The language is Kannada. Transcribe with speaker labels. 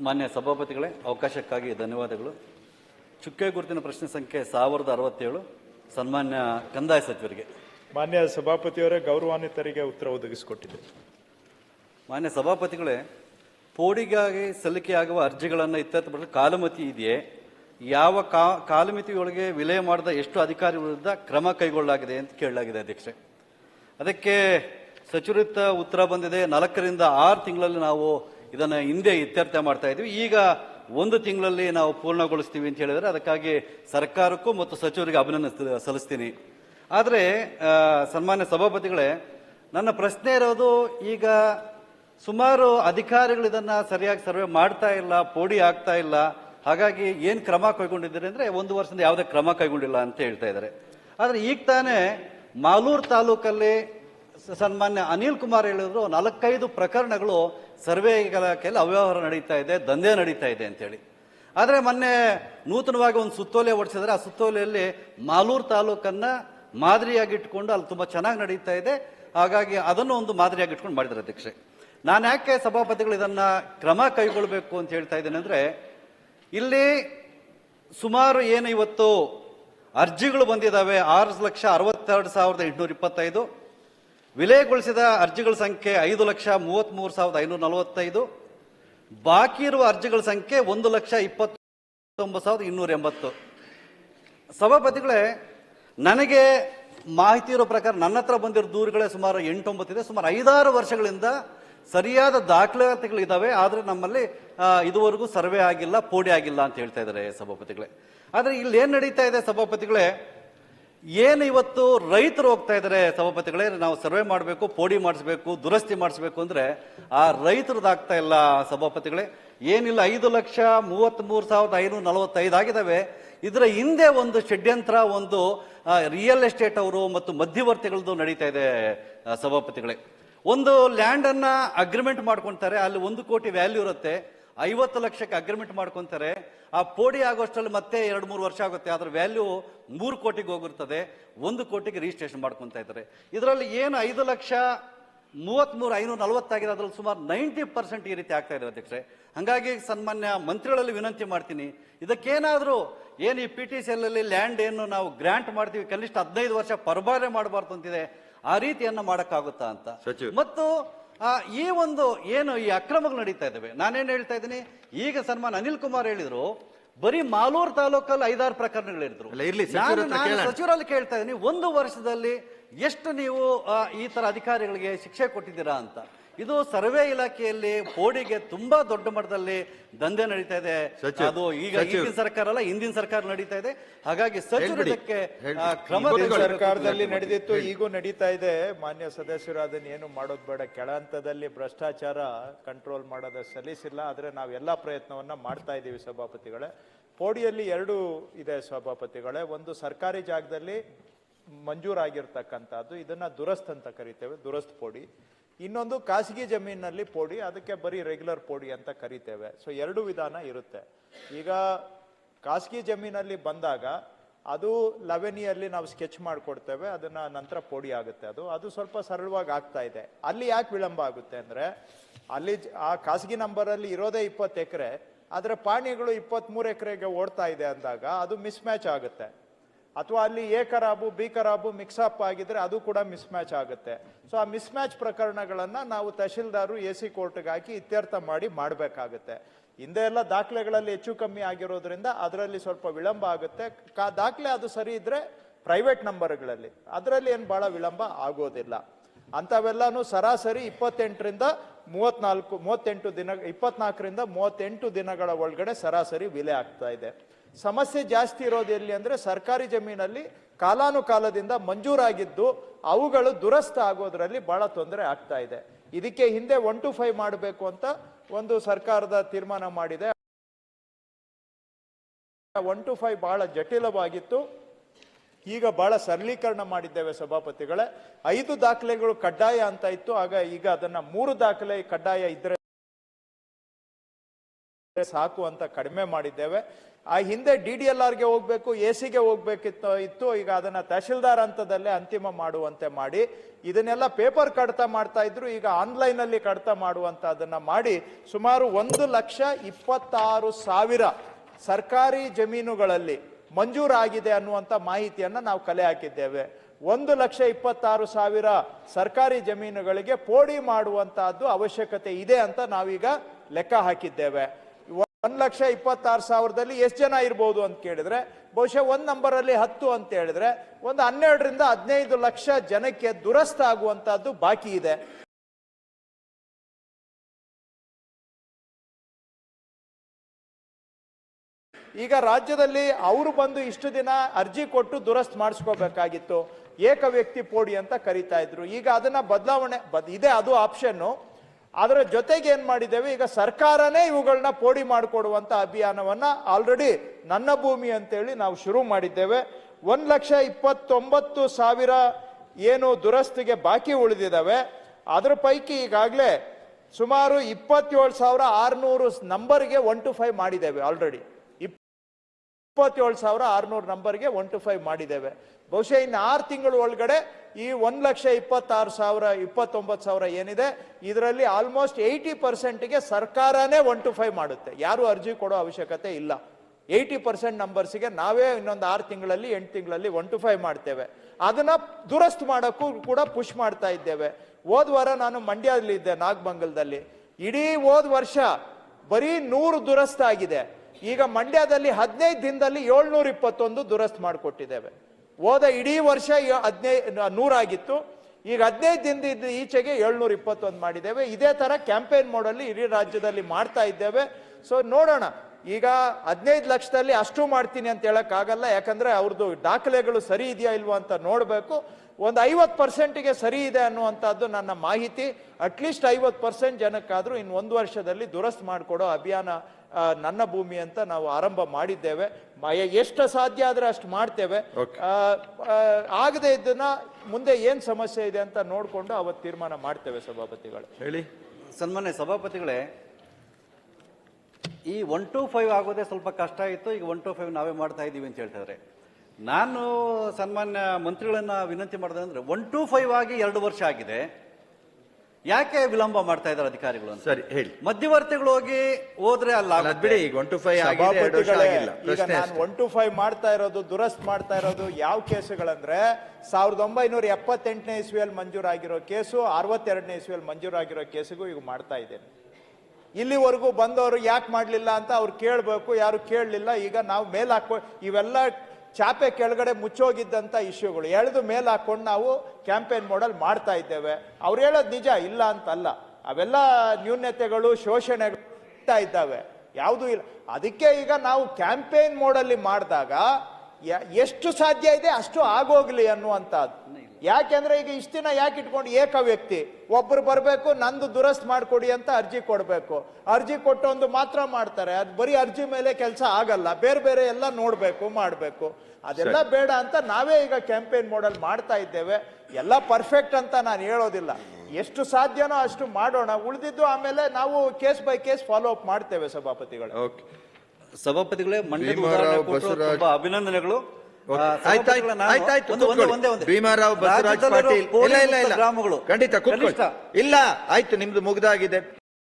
Speaker 1: ಮಾನ್ಯ ಸಭಾಪತಿಗಳೇ ಅವಕಾಶಕ್ಕಾಗಿ ಧನ್ಯವಾದಗಳು. ಚುಕ್ಕೆ ಗುರುತಿನ ಪ್ರಶ್ನೆ ಸಂಖ್ಯೆ ಸಾವಿರದ ಅರವತ್ತೇಳು. ಸನ್ಮಾನ್ಯ ಕಂದಾಯ ಸಚಿವರಿಗೆ.
Speaker 2: ಮಾನ್ಯ ಸಭಾಪತಿಯವರೇ ಗೌರವಾನ್ವಿತರಿಗೆ ಉತ್ತರ ಒದಗಿಸಿಕೊಟ್ಟಿದೆ.
Speaker 1: ಮಾನ್ಯ ಸಭಾಪತಿಗಳೇ ಪೋಡಿಗಾಗಿ ಸಲ್ಲಿಕೆಯಾಗುವ ಅರ್ಜಿಗಳನ್ನು ಇತ್ಯರ್ಥಪಡಿಸಲು ಕಾಲಮಿತಿ ಇದೆಯೇ? ಯಾವ ಕಾ ಕಾಲಮಿತಿಯೊಳಗೆ ವಿಲಯ ಮಾಡಿದ ಎಷ್ಟು ಅಧಿಕಾರಿ ವಿರುದ್ಧ ಕ್ರಮ ಕೈಗೊಳ್ಳಲಾಗಿದೆ ಅಂತ ಕೇಳಲಾಗಿದೆ ಅಧ್ಯಕ್ಷೆ ಅದಕ್ಕೆ ಸಚಿವರಿತ ಉತ್ತರ ಬಂದಿದೆ. ನಾಲ್ಕರಿಂದ ಆರು ತಿಂಗಳಲ್ಲಿ ನಾವು ಇದನ್ನು ಹಿಂದೆ ಇತ್ಯರ್ಥ ಮಾಡ್ತಾ ಇದ್ವಿ. ಈಗ ಒಂದು ತಿಂಗಳಲ್ಲಿ ನಾವು ಪೂರ್ಣಗೊಳಿಸ್ತೀವಿ ಅಂತ ಹೇಳಿದರೆ ಅದಕ್ಕಾಗಿ ಸರ್ಕಾರಕ್ಕೂ ಮತ್ತು ಸಚಿವರಿಗೆ ಅಭಿನಂದನೆ ಸಲ್ಲಿಸ್ತೀನಿ. ಆದರೆ ಸನ್ಮಾನ್ಯ ಸಭಾಪತಿಗಳೇ, ನನ್ನ ಪ್ರಶ್ನೆ ಇರೋದು, ಈಗ ಸುಮಾರು ಅಧಿಕಾರಿಗಳು ಇದನ್ನು ಸರಿಯಾಗಿ ಸರ್ವೆ ಮಾಡ್ತಾ ಇಲ್ಲ, ಪೋಡಿ ಆಗ್ತಾ ಇಲ್ಲ, ಹಾಗಾಗಿ ಏನು ಕ್ರಮ ಕೈಗೊಂಡಿದ್ದೀರಿ ಅಂದರೆ ಒಂದು ವರ್ಷದಿಂದ ಯಾವುದೇ ಕ್ರಮ ಕೈಗೊಂಡಿಲ್ಲ ಅಂತ ಹೇಳ್ತಾ ಇದ್ದಾರೆ. ಆದರೆ ಈಗ ತಾನೇ ಮಾಲೂರು ತಾಲೂಕಲ್ಲಿ ಸನ್ಮಾನ್ಯ ಅನಿಲ್ ಕುಮಾರ್ ಹೇಳಿದ್ರು, ನಾಲ್ಕೈದು ಪ್ರಕರಣಗಳು ಸರ್ವೆ ಇಲಾಖೆಯಲ್ಲಿ ಅವ್ಯವಹಾರ ನಡೀತಾ ಇದೆ, ದಂಧೆ ನಡೀತಾ ಇದೆ ಅಂತೇಳಿ. ಆದರೆ ಮೊನ್ನೆ ನೂತನವಾಗಿ ಒಂದು ಸುತ್ತೋಲೆ ಹೊಡಿಸಿದ್ರೆ ಆ ಸುತ್ತೋಲೆಯಲ್ಲಿ ಮಾಲೂರು ತಾಲೂಕನ್ನು ಮಾದರಿಯಾಗಿಟ್ಕೊಂಡು ಅಲ್ಲಿ ತುಂಬ ಚೆನ್ನಾಗಿ ನಡೀತಾ ಇದೆ. ಹಾಗಾಗಿ ಅದನ್ನು ಒಂದು ಮಾದರಿಯಾಗಿ ಇಟ್ಕೊಂಡು ಮಾಡಿದ್ದಾರೆ ಅಧ್ಯಕ್ಷೆ. ನಾನು ಯಾಕೆ ಸಭಾಪತಿಗಳು ಇದನ್ನು ಕ್ರಮ ಕೈಗೊಳ್ಳಬೇಕು ಅಂತ ಹೇಳ್ತಾ ಇದ್ದೇನೆ ಅಂದರೆ, ಇಲ್ಲಿ ಸುಮಾರು ಏನು ಇವತ್ತು ಅರ್ಜಿಗಳು ಬಂದಿದ್ದಾವೆ ಆರು ಲಕ್ಷ ಅರವತ್ತೆರಡು ಸಾವಿರದ ಎಂಟುನೂರ ಇಪ್ಪತ್ತೈದು. ವಿಲೆಗೊಳಿಸಿದ ಅರ್ಜಿಗಳ ಸಂಖ್ಯೆ ಐದು ಲಕ್ಷ ಮೂವತ್ತ್ಮೂರು ಸಾವಿರದ ಐನೂರ ನಲವತ್ತೈದು. ಬಾಕಿ ಇರುವ ಅರ್ಜಿಗಳ ಸಂಖ್ಯೆ ಒಂದು ಲಕ್ಷ ಇಪ್ಪತ್ತೊಂಬತ್ತು ಸಾವಿರದ ಇನ್ನೂರ ಎಂಬತ್ತು. ಸಭಾಪತಿಗಳೇ, ನನಗೆ ಮಾಹಿತಿ ಇರೋ ಪ್ರಕಾರ ನನ್ನ ಹತ್ರ ಬಂದಿರೋ ದೂರುಗಳೇ ಸುಮಾರು ಎಂಟೊಂಬತ್ತಿದೆ ಸುಮಾರು ಐದಾರು ವರ್ಷಗಳಿಂದ ಸರಿಯಾದ ದಾಖಲಾತಿಗಳಿದ್ದಾವೆ ಆದರೆ ನಮ್ಮಲ್ಲಿ ಇದುವರೆಗೂ ಸರ್ವೆ ಆಗಿಲ್ಲ, ಪೋಡಿ ಆಗಿಲ್ಲ ಅಂತ ಹೇಳ್ತಾ ಇದ್ದಾರೆ ಸಭಾಪತಿಗಳೇ. ಆದರೆ ಇಲ್ಲಿ ಏನು ನಡೀತಾ ಇದೆ ಸಭಾಪತಿಗಳೇ ಏನು ಇವತ್ತು ರೈತರು ಹೋಗ್ತಾ ಇದ್ದಾರೆ ಸಭಾಪತಿಗಳೇ, ನಾವು ಸರ್ವೆ ಮಾಡಬೇಕು, ಪೋಡಿ ಮಾಡಿಸ್ಬೇಕು, ದುರಸ್ತಿ ಮಾಡಿಸ್ಬೇಕು ಅಂದರೆ ಆ ರೈತರದ್ದಾಗ್ತಾ ಇಲ್ಲ ಸಭಾಪತಿಗಳೇ. ಏನಿಲ್ಲ, ಐದು ಲಕ್ಷ ಮೂವತ್ತ್ಮೂರು ಸಾವಿರದ ಐನೂರ ನಲವತ್ತೈದು ಆಗಿದ್ದಾವೆ ಇದರ ಹಿಂದೆ ಒಂದು ಷಡ್ಯಂತ್ರ, ಒಂದು ರಿಯಲ್ ಎಸ್ಟೇಟ್ ಅವರು ಮತ್ತು ಮಧ್ಯವರ್ತಿಗಳದ್ದು ನಡೀತಾ ಇದೆ ಸಭಾಪತಿಗಳೇ. ಒಂದು ಲ್ಯಾಂಡ್ ಅನ್ನ ಅಗ್ರಿಮೆಂಟ್ ಮಾಡ್ಕೊಂತಾರೆ, ಅಲ್ಲಿ ಒಂದು ಕೋಟಿ ವ್ಯಾಲ್ಯೂ ಇರುತ್ತೆ. ಐವತ್ತು ಲಕ್ಷಕ್ಕೆ ಅಗ್ರಿಮೆಂಟ್ ಮಾಡ್ಕೊಂತಾರೆ. ಆ ಪೋಡಿ ಆಗೋಷ್ಟರಲ್ಲಿ ಮತ್ತೆ ಎರಡು ಮೂರು ವರ್ಷ ಆಗುತ್ತೆ ಅದರ ವ್ಯಾಲ್ಯೂ ಮೂರು ಕೋಟಿಗೆ ಹೋಗಿರ್ತದೆ ಒಂದು ಕೋಟಿಗೆ ರಿಜಿಸ್ಟ್ರೇಷನ್ ಮಾಡ್ಕೊತ ಇದ್ದಾರೆ. ಇದರಲ್ಲಿ ಏನು ಐದು ಲಕ್ಷ ಮೂವತ್ಮೂರು ಐನೂರ ನಲವತ್ತಾಗಿದೆ ಅದ್ರಲ್ಲಿ ಸುಮಾರು ನೈಂಟಿ ಪರ್ಸೆಂಟ್ ಈ ರೀತಿ ಆಗ್ತಾ ಇದೆ ಅಧ್ಯಕ್ಷೆ ಹಾಗಾಗಿ ಸನ್ಮಾನ್ಯ ಮಂತ್ರಿಗಳಲ್ಲಿ ವಿನಂತಿ ಮಾಡ್ತೀನಿ. ಇದಕ್ಕೇನಾದರೂ ಏನು ಈ ಪಿ ಟಿ ಸಿ ಅಲ್ಲಿ ಲ್ಯಾಂಡ್ ಏನು ನಾವು ಗ್ರಾಂಟ್ ಮಾಡ್ತೀವಿ ಕನಿಷ್ಠ ಹದಿನೈದು ವರ್ಷ ಪರಭಾರೆ ಮಾಡಬಾರ್ದು ಅಂತಿದೆ ಆ ರೀತಿಯನ್ನು ಮಾಡೋಕ್ಕಾಗುತ್ತಾ ಅಂತ. ಮತ್ತು ಈ ಒಂದು ಏನು ಈ ಅಕ್ರಮಗಳು ನಡೀತಾ ಇದ್ದಾವೆ? ನಾನೇನು ಹೇಳ್ತಾ ಇದ್ದೀನಿ? ಈಗ ಸನ್ಮಾನ್ ಅನಿಲ್ ಕುಮಾರ್ ಹೇಳಿದ್ರು ಬರೀ ಮಾಲೂರ್ ತಾಲೂಕಲ್ಲಿ ಐದಾರು ಪ್ರಕರಣಗಳಿದ್ರು. ಸಚಿವರಲ್ಲಿ ಕೇಳ್ತಾ ಇದ್ದೀನಿ ಒಂದು ವರ್ಷದಲ್ಲಿ ಎಷ್ಟು ನೀವು ಆ, ಈ ತರ ಅಧಿಕಾರಿಗಳಿಗೆ ಶಿಕ್ಷೆ ಕೊಟ್ಟಿದ್ದೀರಾ ಅಂತ. ಇದು ಸರ್ವೆ ಇಲಾಖೆಯಲ್ಲಿ ಪೋಡಿಗೆ ತುಂಬಾ ದೊಡ್ಡ ಮಟ್ಟದಲ್ಲಿ ದಂಧೆ ನಡೀತಾ ಇದೆ. ಅದು ಈಗ ಈಗಿನ ಸರ್ಕಾರ ಅಲ್ಲ ಹಿಂದಿನ ಸರ್ಕಾರ ನಡೀತಾ ಇದೆ. ಹಾಗಾಗಿ ಸಚಿವರು ಇದಕ್ಕೆ ಕ್ರಮ
Speaker 2: ಸರ್ಕಾರದಲ್ಲಿ. ನಡೆದಿತ್ತು ಈಗೂ ನಡೀತಾ ಇದೆ. ಮಾನ್ಯ ಸದಸ್ಯರು ಅದನ್ನ ಏನು ಮಾಡೋದು ಬೇಡ. ಕೆಳ ಹಂತದಲ್ಲಿ ಭ್ರಷ್ಟಾಚಾರ ಕಂಟ್ರೋಲ್ ಮಾಡೋದ ಸಲ್ಲಿಸಿಲ್ಲ. ಆದ್ರೆ ನಾವು ಎಲ್ಲಾ ಪ್ರಯತ್ನವನ್ನ ಮಾಡ್ತಾ ಇದ್ದೀವಿ ಸಭಾಪತಿಗಳೇ. ಪೋಡಿಯಲ್ಲಿ ಎರಡು ಇದೆ ಸಭಾಪತಿಗಳೇ. ಒಂದು ಸರ್ಕಾರಿ ಜಾಗದಲ್ಲಿ ಮಂಜೂರಾಗಿರ್ತಕ್ಕಂಥದ್ದು. ಇದನ್ನ ದುರಸ್ತ್ ಅಂತ ಕರಿತೇವೆ ದುರಸ್ತ್ ಪೋಡಿ ಇನ್ನೊಂದು ಖಾಸಗಿ ಜಮೀನಲ್ಲಿ ಪೋಡಿ, ಅದಕ್ಕೆ ಬರೀ ರೆಗ್ಯುಲರ್ ಪೋಡಿ ಅಂತ ಕರಿತೇವೆ. ಸೊ ಎರಡು ವಿಧಾನ ಇರುತ್ತೆ. ಈಗ ಖಾಸಗಿ ಜಮೀನಲ್ಲಿ ಬಂದಾಗ ಅದು ಲವೆನಿಯಲ್ಲಿ ನಾವು ಸ್ಕೆಚ್ ಮಾಡಿಕೊಡ್ತೇವೆ, ಅದನ್ನ ನಂತರ ಪೋಡಿ ಆಗುತ್ತೆ ಅದು. ಅದು ಸ್ವಲ್ಪ ಸರಳವಾಗಿ ಆಗ್ತಾ ಇದೆ. ಅಲ್ಲಿ ಯಾಕೆ ವಿಳಂಬ ಆಗುತ್ತೆ ಅಂದ್ರೆ, ಅಲ್ಲಿ ಆ ಖಾಸಗಿ ನಂಬರಲ್ಲಿ ಇರೋದೇ ಇಪ್ಪತ್ತು ಎಕರೆ, ಆದರೆ ಪಾಣಿಗಳು ಇಪ್ಪತ್ಮೂರು ಎಕರೆಗೆ ಓಡ್ತಾ ಇದೆ ಅಂದಾಗ ಅದು ಮಿಸ್ ಮ್ಯಾಚ್ ಆಗುತ್ತೆ. ಅಥವಾ ಅಲ್ಲಿ ಎ ಕರಾಬು ಬಿ ಕರಾಬು ಮಿಕ್ಸ್ ಅಪ್ ಆಗಿದ್ರೆ ಅದು ಕೂಡ ಮಿಸ್ ಮ್ಯಾಚ್ ಆಗುತ್ತೆ. ಸೊ ಆ ಮಿಸ್ ಮ್ಯಾಚ್ ಪ್ರಕರಣಗಳನ್ನ ನಾವು ತಹಶೀಲ್ದಾರು, ಎ ಸಿ ಕೋರ್ಟ್ಗೆ ಹಾಕಿ ಇತ್ಯರ್ಥ ಮಾಡಿ ಮಾಡಬೇಕಾಗುತ್ತೆ. ಹಿಂದೆ ಎಲ್ಲ ದಾಖಲೆಗಳಲ್ಲಿ ಹೆಚ್ಚು ಕಮ್ಮಿ ಆಗಿರೋದ್ರಿಂದ ಅದರಲ್ಲಿ ಸ್ವಲ್ಪ ವಿಳಂಬ ಆಗುತ್ತೆ. ಕಾ, ದಾಖಲೆ ಅದು ಸರಿ ಇದ್ರೆ ಪ್ರೈವೇಟ್ ನಂಬರ್ಗಳಲ್ಲಿ ಅದರಲ್ಲಿ ಏನು ಬಹಳ ವಿಳಂಬ ಆಗೋದಿಲ್ಲ. ಅಂಥವೆಲ್ಲಾನು ಸರಾಸರಿ ಇಪ್ಪತ್ತೆಂಟರಿಂದ ಮೂವತ್ನಾಲ್ಕು, ಮೂವತ್ತೆಂಟು ದಿನ, ಇಪ್ಪತ್ನಾಲ್ಕರಿಂದ ಮೂವತ್ತೆಂಟು ದಿನಗಳ ಒಳಗಡೆ ಸರಾಸರಿ ವಿಲೆ ಆಗ್ತಾ ಇದೆ. ಸಮಸ್ಯೆ ಜಾಸ್ತಿ ಇರೋದು ಎಲ್ಲಿ ಅಂದರೆ ಸರ್ಕಾರಿ ಜಮೀನಲ್ಲಿ ಕಾಲಾನುಕಾಲದಿಂದ ಮಂಜೂರಾಗಿದ್ದು ಅವುಗಳು ದುರಸ್ತ ಆಗೋದ್ರಲ್ಲಿ ಬಹಳ ತೊಂದರೆ ಆಗ್ತಾ ಇದೆ. ಇದಕ್ಕೆ ಹಿಂದೆ ಒನ್ ಟು ಫೈವ್ ಮಾಡಬೇಕು ಅಂತ ಒಂದು ಸರ್ಕಾರದ ತೀರ್ಮಾನ ಮಾಡಿದೆ. ಒನ್ ಟು ಫೈವ್ ಬಹಳ ಜಟಿಲವಾಗಿತ್ತು. ಈಗ ಬಹಳ ಸರಳೀಕರಣ ಮಾಡಿದ್ದೇವೆ ಸಭಾಪತಿಗಳೇ. ಐದು ದಾಖಲೆಗಳು ಕಡ್ಡಾಯ ಅಂತ ಇತ್ತು, ಆಗ ಈಗ ಅದನ್ನ ಮೂರು ದಾಖಲೆ ಕಡ್ಡಾಯ ಇದ್ರೆ ಸಾಕು ಅಂತ ಕಡಿಮೆ ಮಾಡಿದ್ದೇವೆ. ಆ ಹಿಂದೆ ಡಿ ಡಿ ಎಲ್ ಆರ್ಗೆ ಹೋಗ್ಬೇಕು, ಎ ಸಿಗೆ ಹೋಗ್ಬೇಕಿತ್ತು, ಇತ್ತು. ಈಗ ಅದನ್ನ ತಹಶೀಲ್ದಾರ್ ಹಂತದಲ್ಲೇ ಅಂತಿಮ ಮಾಡುವಂತೆ ಮಾಡಿ. ಇದನ್ನೆಲ್ಲ ಪೇಪರ್ ಕಡತ ಮಾಡ್ತಾ ಇದ್ರು. ಈಗ ಆನ್ಲೈನ್ ಅಲ್ಲಿ ಕಡತ ಮಾಡುವಂತ ಅದನ್ನ ಮಾಡಿ ಸುಮಾರು ಒಂದು ಲಕ್ಷ ಇಪ್ಪತ್ತಾರು ಸಾವಿರ ಸರ್ಕಾರಿ ಜಮೀನುಗಳಲ್ಲಿ ಮಂಜೂರಾಗಿದೆ ಅನ್ನುವಂಥ ಮಾಹಿತಿಯನ್ನ ನಾವು ಕಲೆ ಹಾಕಿದ್ದೇವೆ. ಒಂದು ಲಕ್ಷ ಇಪ್ಪತ್ತಾರು ಸಾವಿರ ಸರ್ಕಾರಿ ಜಮೀನುಗಳಿಗೆ ಪೋಡಿ ಮಾಡುವಂತಹದ್ದು ಅವಶ್ಯಕತೆ ಇದೆ ಅಂತ ನಾವೀಗ ಲೆಕ್ಕ ಹಾಕಿದ್ದೇವೆ. ಒಂದ್ ಲಕ್ಷ ಇಪ್ಪತ್ತಾರು ಸಾವಿರದಲ್ಲಿ ಎಷ್ಟು ಜನ ಇರ್ಬೋದು ಅಂತ ಕೇಳಿದ್ರೆ, ಬಹುಶಃ ಒಂದು ನಂಬರಲ್ಲಿ ಹತ್ತು ಅಂತ ಹೇಳಿದ್ರೆ, ಒಂದು ಹನ್ನೆರಡರಿಂದ ಹದಿನೈದು ಲಕ್ಷ ಜನಕ್ಕೆ ದುರಸ್ತ ಆಗುವಂತಹದ್ದು ಬಾಕಿ ಇದೆ. ಈಗ ರಾಜ್ಯದಲ್ಲಿ ಅವರು ಬಂದು ಇಷ್ಟು ದಿನ ಅರ್ಜಿ ಕೊಟ್ಟು ದುರಸ್ತ್ ಮಾಡಿಸ್ಕೋಬೇಕಾಗಿತ್ತು. ಏಕ ವ್ಯಕ್ತಿ ಪೋಡಿ ಅಂತ ಕರಿತಾ ಇದ್ರು. ಈಗ ಅದನ್ನ ಬದಲಾವಣೆ, ಬದ್, ಇದೆ ಅದು ಆಪ್ಷನ್ನು ಅದರ ಜೊತೆಗೆ ಏನು ಮಾಡಿದ್ದೇವೆ, ಈಗ ಸರ್ಕಾರನೇ ಇವುಗಳನ್ನ ಪೋಡಿ ಮಾಡಿಕೊಡುವಂಥ ಅಭಿಯಾನವನ್ನ ಆಲ್ರೆಡಿ ನನ್ನ ಭೂಮಿ ಅಂತೇಳಿ ನಾವು ಶುರು ಮಾಡಿದ್ದೇವೆ. ಒಂದ್ ಲಕ್ಷ ಇಪ್ಪತ್ತೊಂಬತ್ತು ಸಾವಿರ ಏನು ದುರಸ್ತಿಗೆ ಬಾಕಿ ಉಳಿದಿದ್ದಾವೆ. ಅದರ ಪೈಕಿ ಈಗಾಗಲೇ ಸುಮಾರು ಇಪ್ಪತ್ತೇಳು ಸಾವಿರ ಆರ್ನೂರು ನಂಬರ್ಗೆ ಒನ್ ಟು ಫೈವ್ ಮಾಡಿದ್ದೇವೆ ಆಲ್ರೆಡಿ ಇಪ್ಪತ್ತೇಳು ಸಾವಿರ ಆರುನೂರು ನಂಬರ್ಗೆ ಒನ್ ಟು ಫೈವ್ ಮಾಡಿದ್ದೇವೆ. ಬಹುಶಃ ಇನ್ನು ಆರು ತಿಂಗಳು ಒಳಗಡೆ ಈ ಒಂದ್ ಲಕ್ಷ ಇಪ್ಪತ್ತಾರು ಸಾವಿರ, ಇಪ್ಪತ್ತೊಂಬತ್ತು ಸಾವಿರ ಏನಿದೆ, ಇದರಲ್ಲಿ ಆಲ್ಮೋಸ್ಟ್ ಏಯ್ಟಿ ಪರ್ಸೆಂಟ್ಗೆ ಸರ್ಕಾರನೇ ಒನ್ ಟು ಫೈವ್ ಮಾಡುತ್ತೆ. ಯಾರು ಅರ್ಜಿ ಕೊಡೋ ಅವಶ್ಯಕತೆ ಇಲ್ಲ. ಏಯ್ಟಿ ಪರ್ಸೆಂಟ್ ನಂಬರ್ಸ್ಗೆ ನಾವೇ ಇನ್ನೊಂದು ಆರು ತಿಂಗಳಲ್ಲಿ, ಎಂಟು ತಿಂಗಳಲ್ಲಿ ಒನ್ ಟು ಫೈವ್ ಮಾಡ್ತೇವೆ. ಅದನ್ನ ದುರಸ್ತ್ ಮಾಡೋಕ್ಕೂ ಕೂಡ ಪುಷ್ ಮಾಡ್ತಾ ಇದ್ದೇವೆ. ಹೋದ ವಾರ ನಾನು ಮಂಡ್ಯದಲ್ಲಿದ್ದೆ ನಾಗಮಂಗಲದಲ್ಲಿ. ಇಡೀ ಹೋದ ವರ್ಷ ಬರೀ ನೂರು ದುರಸ್ತ್ ಆಗಿದೆ ಈಗ ಮಂಡ್ಯದಲ್ಲಿ ಹದಿನೈದು ದಿನದಲ್ಲಿ ಏಳ್ನೂರ ಇಪ್ಪತ್ತೊಂದು ದುರಸ್ತ್ ಮಾಡಿಕೊಟ್ಟಿದ್ದೇವೆ. ಹೋದ ಇಡೀ ವರ್ಷ ಹದಿನೈದು ನೂರಾಗಿತ್ತು. ಈಗ ಹದಿನೈದು ದಿನದಿಂದ ಈಚೆಗೆ ಏಳ್ನೂರ ಇಪ್ಪತ್ತೊಂದು ಮಾಡಿದ್ದೇವೆ. ಇದೇ ತರ ಕ್ಯಾಂಪೇನ್ ಮೋಡಲ್ಲಿ ಇಡೀ ರಾಜ್ಯದಲ್ಲಿ ಮಾಡ್ತಾ ಇದ್ದೇವೆ. ಸೊ ನೋಡೋಣ. ಈಗ ಹದಿನೈದು ಲಕ್ಷದಲ್ಲಿ ಅಷ್ಟು ಮಾಡ್ತೀನಿ ಅಂತ ಹೇಳೋಕ್ಕಾಗಲ್ಲ. ಯಾಕಂದರೆ ಅವ್ರದ್ದು ದಾಖಲೆಗಳು ಸರಿ ಇದೆಯಾ ಇಲ್ವೋ ಅಂತ ನೋಡಬೇಕು. ಒಂದು ಐವತ್ತು ಪರ್ಸೆಂಟಿಗೆ ಸರಿ ಇದೆ ಅನ್ನುವಂಥದ್ದು ನನ್ನ ಮಾಹಿತಿ. ಅಟ್ಲೀಸ್ಟ್ ಐವತ್ತು ಪರ್ಸೆಂಟ್ ಜನಕ್ಕಾದರೂ ಇನ್ನು ಒಂದು ವರ್ಷದಲ್ಲಿ ದುರಸ್ತ್ ಮಾಡಿಕೊಡೋ ಅಭಿಯಾನ ನನ್ನ ಭೂಮಿ ಅಂತ ನಾವು ಆರಂಭ ಮಾಡಿದ್ದೇವೆ. ಎಷ್ಟು ಸಾಧ್ಯ ಆದರೆ ಅಷ್ಟು ಮಾಡ್ತೇವೆ. ಆಗದೆ ಇದ್ದನ್ನ ಮುಂದೆ ಏನ್ ಸಮಸ್ಯೆ ಇದೆ ಅಂತ ನೋಡಿಕೊಂಡು ಅವತ್ತು ತೀರ್ಮಾನ ಮಾಡ್ತೇವೆ ಸಭಾಪತಿಗಳು.
Speaker 3: ಹೇಳಿ.
Speaker 1: ಸನ್ಮಾನ್ಯ ಸಭಾಪತಿಗಳೇ ಈ ಒನ್ ಟು ಫೈವ್ ಆಗೋದೇ ಸ್ವಲ್ಪ ಕಷ್ಟ ಇತ್ತು. ಈಗ ಒನ್ ಟು ಫೈವ್ ನಾವೇ ಮಾಡ್ತಾ ಇದ್ದೀವಿ ಅಂತ ಹೇಳ್ತಾರೆ ನಾನು ಸನ್ಮಾನ್ಯ ಮಂತ್ರಿಗಳನ್ನ ವಿನಂತಿ ಮಾಡಿದೆ ಅಂದ್ರೆ ಒನ್ ಟು ಫೈವ್ ಆಗಿ ಎರಡು ವರ್ಷ ಆಗಿದೆ. ಯಾಕೆ ವಿಳಂಬ ಮಾಡ್ತಾ ಇದ್ದಾರೆ ಅಧಿಕಾರಿಗಳು ಅಂತ?
Speaker 3: ಸರಿ ಹೇಳಿ.
Speaker 1: ಮಧ್ಯವರ್ತಿಗಳು ಹೋಗಿ ಹೋದ್ರೆ ಅಲ್ಲ
Speaker 3: ಬಿಡಿ ಈಗ ಒನ್ ಟು ಫೈವ್ ಆಗಿದೆ ಎರಡು ವರ್ಷ
Speaker 2: ಸಭಾಪತಿಗಳೇ,
Speaker 3: ಆಗಿಲ್ಲ.
Speaker 2: ಈಗ ನಾನು
Speaker 3: ಅಷ್ಟೇ.
Speaker 2: ಒನ್ ಟು ಫೈವ್ ಮಾಡ್ತಾ ಇರೋದು ದುರಸ್ತ್ ಮಾಡ್ತಾ ಇರೋದು ಯಾವ ಕೇಸುಗಳಂದ್ರೆ ಸಾವಿರದ ಒಂಬೈನೂರ ಎಪ್ಪತ್ತೆಂಟನೇ ಇಸ್ವಿಯಲ್ಲಿ ಮಂಜೂರಾಗಿರೋ ಕೇಸು ಅರವತ್ತೆರಡನೇ ಇಸ್ವಿಯಲ್ಲಿ ಮಂಜೂರಾಗಿರೋ ಕೇಸಿಗೂ ಈಗ ಮಾಡ್ತಾ ಇದ್ದೇನೆ. ಇಲ್ಲಿವರೆಗೂ ಬಂದವರು ಯಾಕೆ ಮಾಡಲಿಲ್ಲ ಅಂತ ಅವ್ರು ಕೇಳಬೇಕು ಯಾರು ಕೇಳಲಿಲ್ಲ ಈಗ ನಾವು ಮೇಲ್ ಹಾಕೋ ಇವೆಲ್ಲ ಚಾಪೆ ಕೆಳಗಡೆ ಮುಚ್ಚೋಗಿದ್ದಂಥ ಇಶ್ಯೂಗಳು. ಎಳೆದು ಮೇಲೆ ಹಾಕೊಂಡು ನಾವು ಕ್ಯಾಂಪೇನ್ ಮಾಡಲ್ ಮಾಡ್ತಾ ಇದ್ದೇವೆ. ಅವ್ರು ಹೇಳೋದು ನಿಜ, ಇಲ್ಲ ಅಂತಲ್ಲ. ಅವೆಲ್ಲ ನ್ಯೂನ್ಯತೆಗಳು ಶೋಷಣೆಗಳು ಇರ್ತಾ ಇದ್ದಾವೆ. ಯಾವುದೂ ಇಲ್ಲ. ಅದಕ್ಕೆ ಈಗ ನಾವು ಕ್ಯಾಂಪೇನ್ ಮೋಡಲ್ಲಿ ಮಾಡಿದಾಗ ಎಷ್ಟು ಸಾಧ್ಯ ಇದೆ ಅಷ್ಟು ಆಗೋಗ್ಲಿ ಅನ್ನುವಂಥದ್ದು. ಯಾಕೆಂದ್ರೆ ಈಗ ಇಷ್ಟ ದಿನ ಯಾಕೆ ಇಟ್ಕೊಂಡು ಏಕ ವ್ಯಕ್ತಿ? ಒಬ್ರು ಬರಬೇಕು ನಂದು ದುರಸ್ತ್ ಮಾಡ್ಕೊಡಿ ಅಂತ ಅರ್ಜಿ ಕೊಡಬೇಕು. ಅರ್ಜಿ ಕೊಟ್ಟೊಂದು ಮಾತ್ರ ಮಾಡ್ತಾರೆ. ಅದು ಬರೀ ಅರ್ಜಿ ಮೇಲೆ ಕೆಲಸ ಆಗಲ್ಲ. ಬೇರೆ ಬೇರೆ ಎಲ್ಲ ನೋಡಬೇಕು ಮಾಡಬೇಕು. ಅದೆಲ್ಲ ಬೇಡ ಅಂತ ನಾವೇ ಈಗ ಕ್ಯಾಂಪೇನ್ ಮಾಡಲ್ ಮಾಡ್ತಾ ಇದ್ದೇವೆ. ಎಲ್ಲ ಪರ್ಫೆಕ್ಟ್ ಅಂತ ನಾನು ಹೇಳೋದಿಲ್ಲ. ಎಷ್ಟು ಸಾಧ್ಯನೋ ಅಷ್ಟು ಮಾಡೋಣ. ಉಳಿದಿದ್ದು ಆಮೇಲೆ ನಾವು case by case follow up ಮಾಡ್ತೇವೆ ಸಭಾಪತಿಗಳು.
Speaker 3: ಓಕೆ.
Speaker 1: ಸಭಾಪತಿಗಳೇ ಮಂಡ್ಯ ಕೊಟ್ಟು ತುಂಬಾ ಅಭಿನಂದನೆಗಳು.
Speaker 3: ಭೀಮರಾವ್ ಬಸವರಾಜ್ ಪಾಟೀಲ್. ಇಲ್ಲ ಇಲ್ಲ ಇಲ್ಲ. ಖಂಡಿತ ಕೂತ್ಕೊಳ್ಳಿ. ಇಲ್ಲ ಆಯ್ತು ನಿಮ್ದು ಮುಗ್ದಾಗಿದೆ.